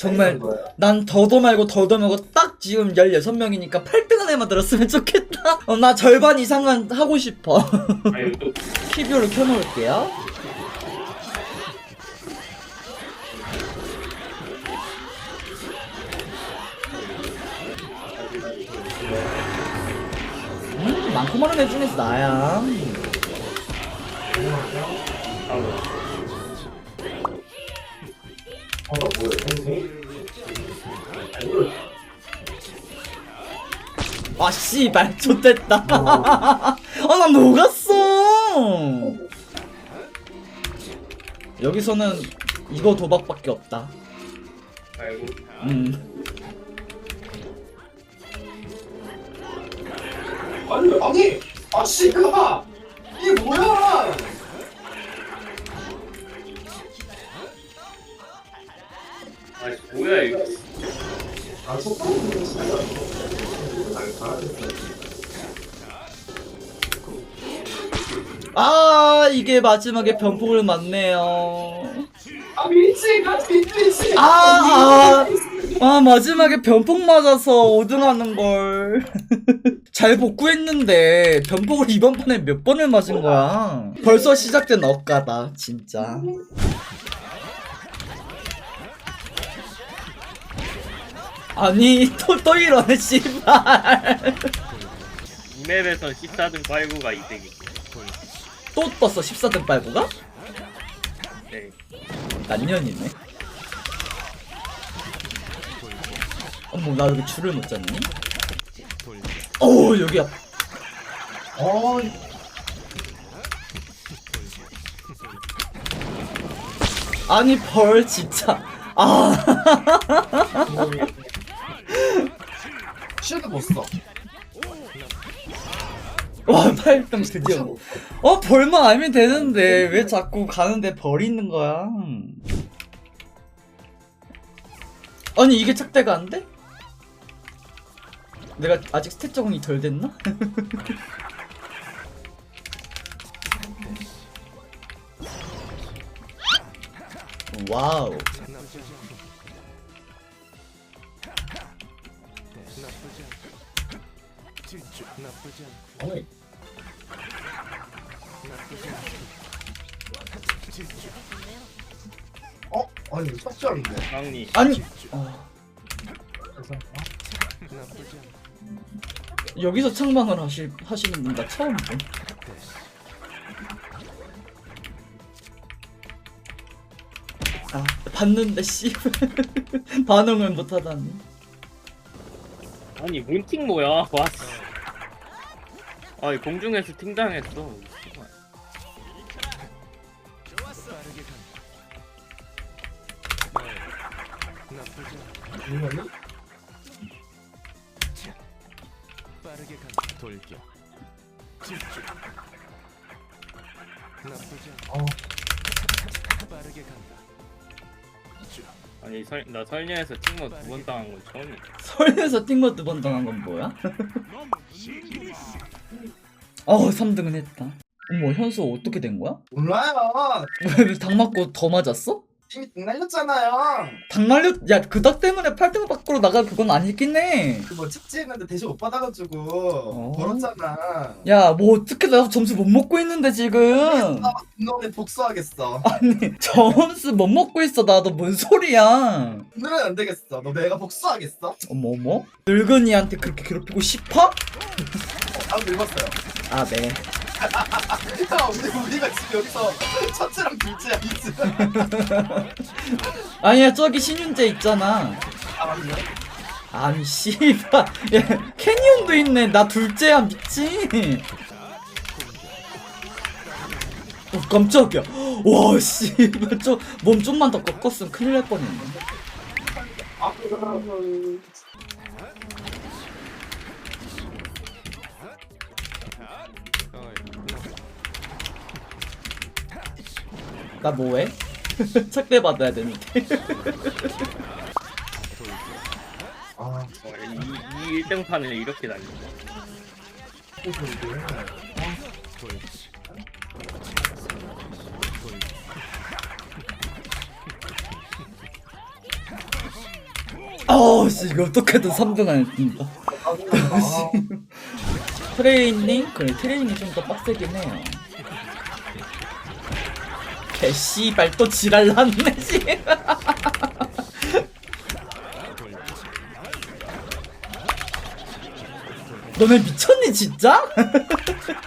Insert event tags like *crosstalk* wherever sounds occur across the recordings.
정말 난 더도 말고 더도 말고 딱 지금 16명이니까 8등 안에만 들었으면 좋겠다. *laughs* 어, 나 절반 이상은 하고 싶어. *laughs* 아니 또 키뷰를 켜놓을게요. 음, 많고 많은 애 중에서 나야. 아, 씨발, 좋됐다. *laughs* 아, 나 녹았어. 여기서는 이거 도박밖에 없다. 음. 아니 아니 아 씨가 이게 뭐야 뭐야 이거 아 속도는 진짜 잘 잘하겠어 아, 이게 마지막에 병폭을 맞네요. 아 미치 같이 미치 아, 아, 아, 마지막에 변폭 맞아서 5등 하는 걸. *laughs* 잘 복구했는데, 변폭을 이번 판에 몇 번을 맞은 거야. 벌써 시작된 억가다, 진짜. 아니, 또, 또 이러네, 씨발. 이 맵에선 14등 빨고가 이득이 또 떴어, 14등 빨고가? 네 난년이네. 어머, 나 여기 줄을 못 잡니? 오, 여기야. 어 아니 벌 진짜 아 쉴드 못 써 와, 8등 드디어 어 벌만 알면 되는데 왜 자꾸 가는데 있는 거야 아니 이게 착대가 안 돼? 내가 아직 스탯 적응이 덜 됐나? *laughs* 와우 아니. 어? 아니 삭제하는데? 빵니 아니. 어, 여기서 창방을 하실, 하시는 분 나 처음 본 아, 봤는데 씨. *laughs* 반응을 못하다니. 아니 문팅 뭐야 와 아니 공중에서 팅당했어. 이거는 빠르게 간다. 돌격. 나쁘지 않아. 어 빠르게 간다. 쭉. 아니 설, 나 설녀에서 팅모 두번 당한 건 처음이야 서울에서 띵거 두 번 당한 건 뭐야? *laughs* 어 3등은 했다 어머 현수 어떻게 된 거야? 몰라요 왜닭 맞고 더 맞았어? 이미 등 날렸잖아요 닭 날렸 야그 닭 때문에 8등 밖으로 나갈 그건 아니긴 해 그뭐 착지했는데 대신 못 받아가지고 어. 벌었잖아 야, 뭐 어떻게 나 점수 못 먹고 있는데 지금? 분노에 복수하겠어 아니, 점수 못 먹고 있어 나도 뭔 소리야? 오늘은 안 되겠어 너 내가 복수하겠어? 어머 어머? 늙은이한테 그렇게 괴롭히고 싶어? 아 늙었어요 아 네. 야 우리 우리가 지금 여기서 첫째랑 둘째야 이즈 아니야 저기 신윤재 있잖아. 아 맞네 아니 씨발, 야 캐니언도 있네. 나 둘째야 미친. 어 깜짝이야. 와 씨발 좀몸 좀만 더 꺾었으면 큰일 날 뻔했네. 아 나 뭐해? *laughs* 착대 받아야 되는데. 아 와, 이, 이 1등판을 이렇게 날린다. 어우 씨 이거 어떻게든 3등 안에 든다 아, *laughs* 트레이닝? 그래 트레이닝이 좀 더 빡세긴 해요 개씨발 또 지랄 났네 씨. 너네 미쳤니 진짜?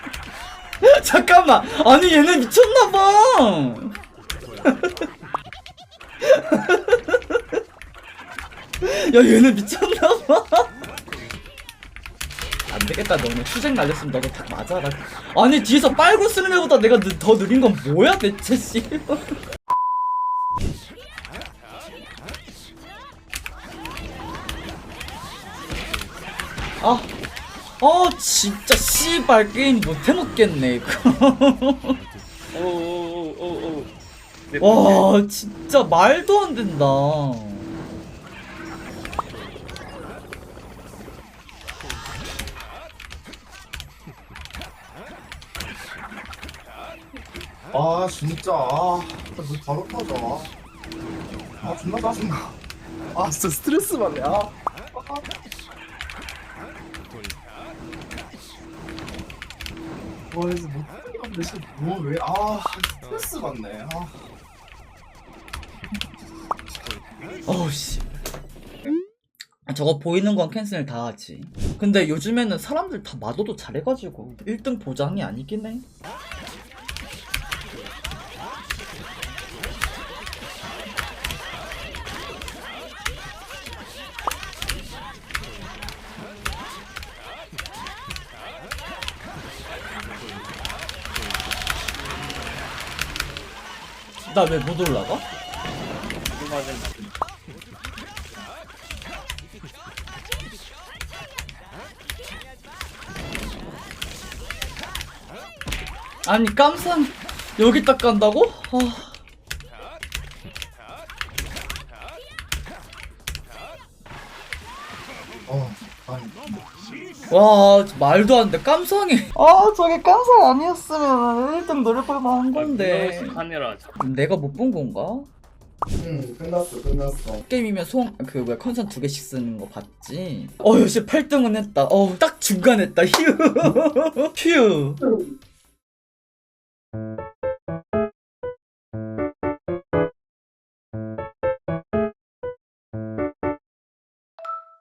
*laughs* 잠깐만. 아니 얘네 미쳤나봐. *laughs* 야 얘네 미쳤나봐 안 되겠다 너네 수색 날렸으면 너도 다 맞아라. 아니 뒤에서 빨고 쓰는 애보다 내가 느, 더 느린 건 뭐야 대체 씨. 아, 아 진짜 씨발 게임 못 해먹겠네 이거. 오오오오오. 네, 와 진짜 말도 안 된다 아 진짜. 아너 바로 터져. 아 존나 짜증나. 아 진짜 스트레스 받네. 아. 아. 와 이제 못하는 건데 진짜 뭐왜아 스트레스 받네. 아. 어우 씨. 저거 보이는 건 캔슬 다 하지. 근데 요즘에는 사람들 다 마도도 잘해가지고 1등 보장이 아니긴 해 나 왜 못 올라가? 아니 깜짝 여기 딱 간다고? 아. 어, 와 말도 안 돼. 깜상이 아 저게 깜상 아니었으면 1등 노려볼 만 한 건데. 아, 카메라. 내가 못 본 건가? 응 끝났어 끝났어. 게임이면 소원 그왜 컨선 두 개씩 쓰는 거 봤지? 어 역시 8등은 했다. 어딱 중간 했다. 휴. *laughs* 휴